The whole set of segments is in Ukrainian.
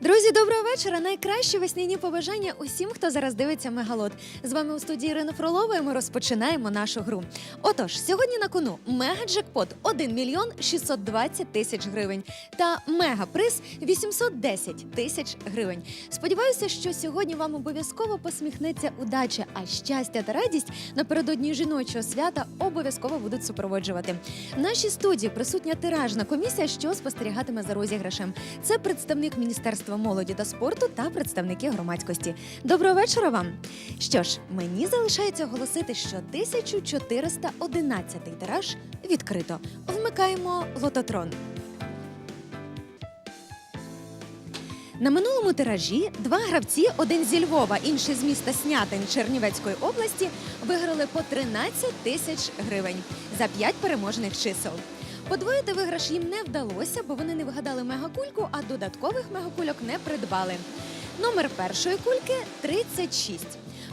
Друзі, доброго вечора. Найкращі весняні побажання усім, хто зараз дивиться мегалот. З вами у студії Ірина Фролова. і Ми розпочинаємо нашу гру. Отож, сьогодні на кону мега-джекпот 1 мільйон 620 тисяч гривень та мега-приз 810 тисяч гривень. Сподіваюся, що сьогодні вам обов'язково посміхнеться удача, а щастя та радість напередодні жіночого свята обов'язково будуть супроводжувати. В нашій студії присутня тиражна комісія, що спостерігатиме за розіграшем. Це представник Міністерства молоді та спорту та представники громадськості. Доброго вечора вам. Що ж, мені залишається оголосити, що 1411 тираж відкрито. Вмикаємо лототрон. На минулому тиражі два гравці, один зі Львова, інший з міста Снятин Чернівецької області, виграли по 13 тисяч гривень за 5 переможних чисел. Подвоїти виграш їм не вдалося, бо вони не вигадали мегакульку, а додаткових мегакульок не придбали. Номер першої кульки 36.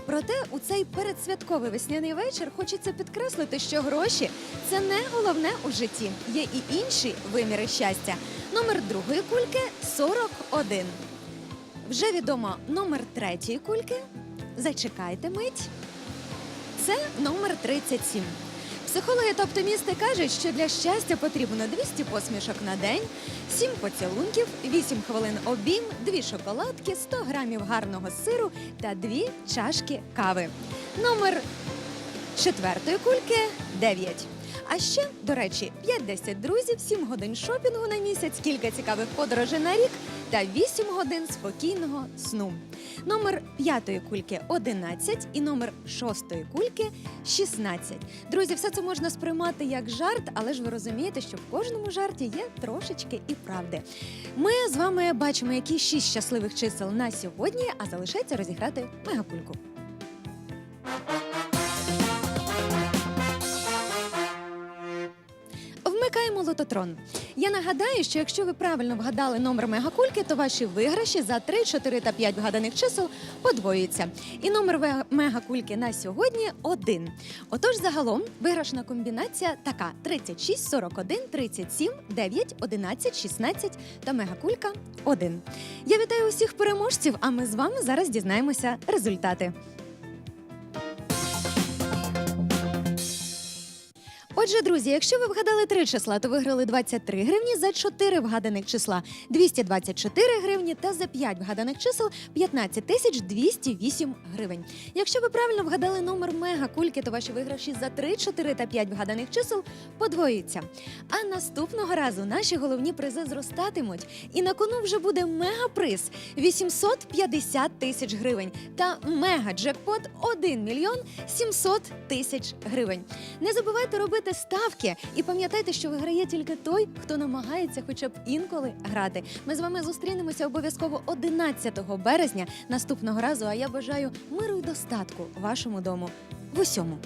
Проте у цей передсвятковий весняний вечір хочеться підкреслити, що гроші це не головне у житті. Є і інші виміри щастя. Номер другої кульки 41. Вже відомо номер третьої кульки. Зачекайте мить. Це номер 37. Психологи та оптимісти кажуть, що для щастя потрібно 200 посмішок на день, 7 поцілунків, 8 хвилин обійм, 2 шоколадки, 100 грамів гарного сиру та 2 чашки кави. Номер четвертої кульки 9. А ще, до речі, 5-10 друзів, 7 годин шопінгу на місяць, кілька цікавих подорожей на рік та 8 годин спокійного сну. Номер п'ятої кульки 11 і номер шостої кульки 16. Друзі, все це можна сприймати як жарт, але ж ви розумієте, що в кожному жарті є трошечки і правди. Ми з вами бачимо, які шість щасливих чисел на сьогодні, а залишається розіграти мегакульку. Вмикаємо лототрон. Я нагадаю, що якщо ви правильно вгадали номер мегакульки, то ваші виграші за 3, 4 та 5 вгаданих чисел подвоюються. І номер мегакульки на сьогодні один. Отож, загалом виграшна комбінація така: 36, 41, 37, 9, 11, 16 та мегакулька 1. Я вітаю усіх переможців, а ми з вами зараз дізнаємося результати. Отже, друзі, якщо ви вгадали три числа, то виграли 23 гривні за 4 вгаданих числа 224 гривні та за 5 вгаданих чисел 15 тисяч 208 гривень. Якщо ви правильно вгадали номер мега кульки, то ваші виграші за 3, 4 та 5 вгаданих чисел подвоюються. А наступного разу наші головні призи зростатимуть. І на кону вже буде мегаприз 850 тисяч гривень та мега джекпот 1 мільйон 700 тисяч гривень. Не забувайте робити ставки і пам'ятайте, що виграє тільки той, хто намагається хоча б інколи грати. Ми з вами зустрінемося обов'язково 11 березня наступного разу. А я бажаю миру й достатку вашому дому в усьому.